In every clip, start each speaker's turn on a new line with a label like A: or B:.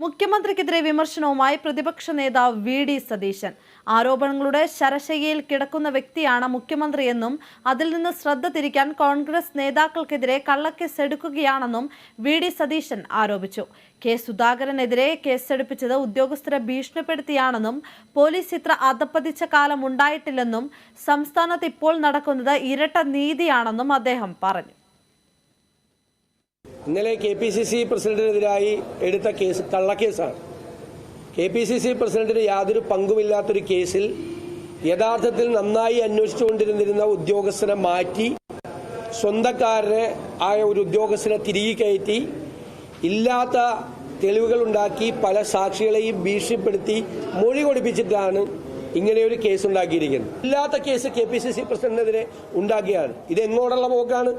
A: മുഖ്യമന്ത്രിക്കെതിരെ വിമർശനവുമായി പ്രതിപക്ഷ നേതാവ് വി ഡി സതീശൻ. ആരോപണങ്ങളുടെ ശരശയ്യയിൽ കിടക്കുന്ന വ്യക്തിയാണ് മുഖ്യമന്ത്രിയെന്നും അതിൽ നിന്ന് ശ്രദ്ധ തിരിക്കാൻ കോൺഗ്രസ് നേതാക്കൾക്കെതിരെ കള്ളക്കേസ് എടുക്കുകയാണെന്നും വി ഡി സതീശൻ ആരോപിച്ചു. കെ സുധാകരനെതിരെ കേസെടുപ്പിച്ചത് ഉദ്യോഗസ്ഥരെ ഭീഷണിപ്പെടുത്തിയാണെന്നും പോലീസ് ഇത്ര അധപ്പതിച്ച കാലം ഉണ്ടായിട്ടില്ലെന്നും സംസ്ഥാനത്ത് ഇപ്പോൾ നടക്കുന്നത് ഇരട്ട നീതിയാണെന്നും അദ്ദേഹം പറഞ്ഞു.
B: ഇന്നലെ കെ പി സി സി പ്രസിഡന്റിനെതിരായി എടുത്ത കേസ് കള്ളക്കേസാണ് കെ പി സി സി പ്രസിഡന്റിന് യാതൊരു പങ്കുമില്ലാത്തൊരു കേസിൽ യഥാർത്ഥത്തിൽ നന്നായി അന്വേഷിച്ചുകൊണ്ടിരുന്നിരുന്ന ഉദ്യോഗസ്ഥനെ മാറ്റി സ്വന്തക്കാരനെ ആയ ഒരു ഉദ്യോഗസ്ഥനെ തിരികെ കയറ്റി ഇല്ലാത്ത തെളിവുകൾ ഉണ്ടാക്കി പല സാക്ഷികളെയും ഭീഷണിപ്പെടുത്തി മൊഴി കൊടുപ്പിച്ചിട്ടാണ് ഇങ്ങനെയൊരു കേസ് ഉണ്ടാക്കിയിരിക്കുന്നത്. ഇല്ലാത്ത case K P C C പ്രസിഡന്റിനെതിരെ ഉണ്ടാക്കിയാണ്. ഇത് എങ്ങോട്ടുള്ള പോക്കാണ്?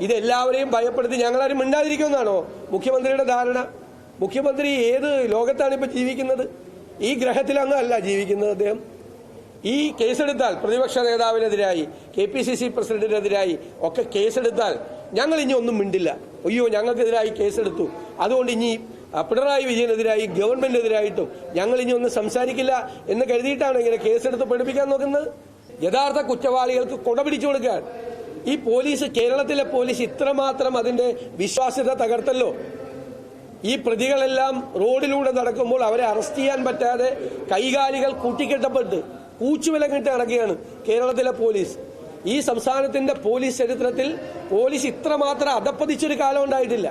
B: ഇത് എല്ലാവരെയും ഭയപ്പെടുത്തി ഞങ്ങളാരും മിണ്ടാതിരിക്കുമെന്നാണോ മുഖ്യമന്ത്രിയുടെ ധാരണ? മുഖ്യമന്ത്രി ഏത് ലോകത്താണ് ഇപ്പൊ ജീവിക്കുന്നത്? ഈ ഗ്രഹത്തിലൊന്നും അല്ല ജീവിക്കുന്നത് അദ്ദേഹം. ഈ കേസെടുത്താൽ പ്രതിപക്ഷ നേതാവിനെതിരായി കെ പി സി സി പ്രസിഡന്റിനെതിരായി ഒക്കെ കേസെടുത്താൽ ഞങ്ങൾ ഇനി ഒന്നും മിണ്ടില്ല. അയ്യോ ഞങ്ങൾക്കെതിരായി കേസെടുത്തു. അതുകൊണ്ട് ഇനി പിണറായി വിജയനെതിരായി ഗവൺമെന്റിനെതിരായിട്ടും ഞങ്ങൾ ഇനി ഒന്നും സംസാരിക്കില്ല എന്ന് കരുതിയിട്ടാണ് ഇങ്ങനെ കേസെടുത്ത് പഠിപ്പിക്കാൻ നോക്കുന്നത്. യഥാർത്ഥ കുറ്റവാളികൾക്ക് കൊട പിടിച്ചു ഈ പോലീസ് കേരളത്തിലെ പോലീസ് ഇത്രമാത്രം അതിന്റെ വിശ്വാസ്യത തകർത്തല്ലോ. ഈ പ്രതികളെല്ലാം റോഡിലൂടെ നടക്കുമ്പോൾ അവരെ അറസ്റ്റ് ചെയ്യാൻ പറ്റാതെ കൈകാലികൾ കൂട്ടിക്കെട്ടപ്പെട്ട് കൂച്ചുവിലങ്ങിട്ട് നടക്കുകയാണ് കേരളത്തിലെ പോലീസ്. ഈ സംസ്ഥാനത്തിന്റെ പോലീസ് ചരിത്രത്തിൽ പോലീസ് ഇത്രമാത്രം അധപ്പതിച്ചൊരു കാലം ഉണ്ടായിട്ടില്ല.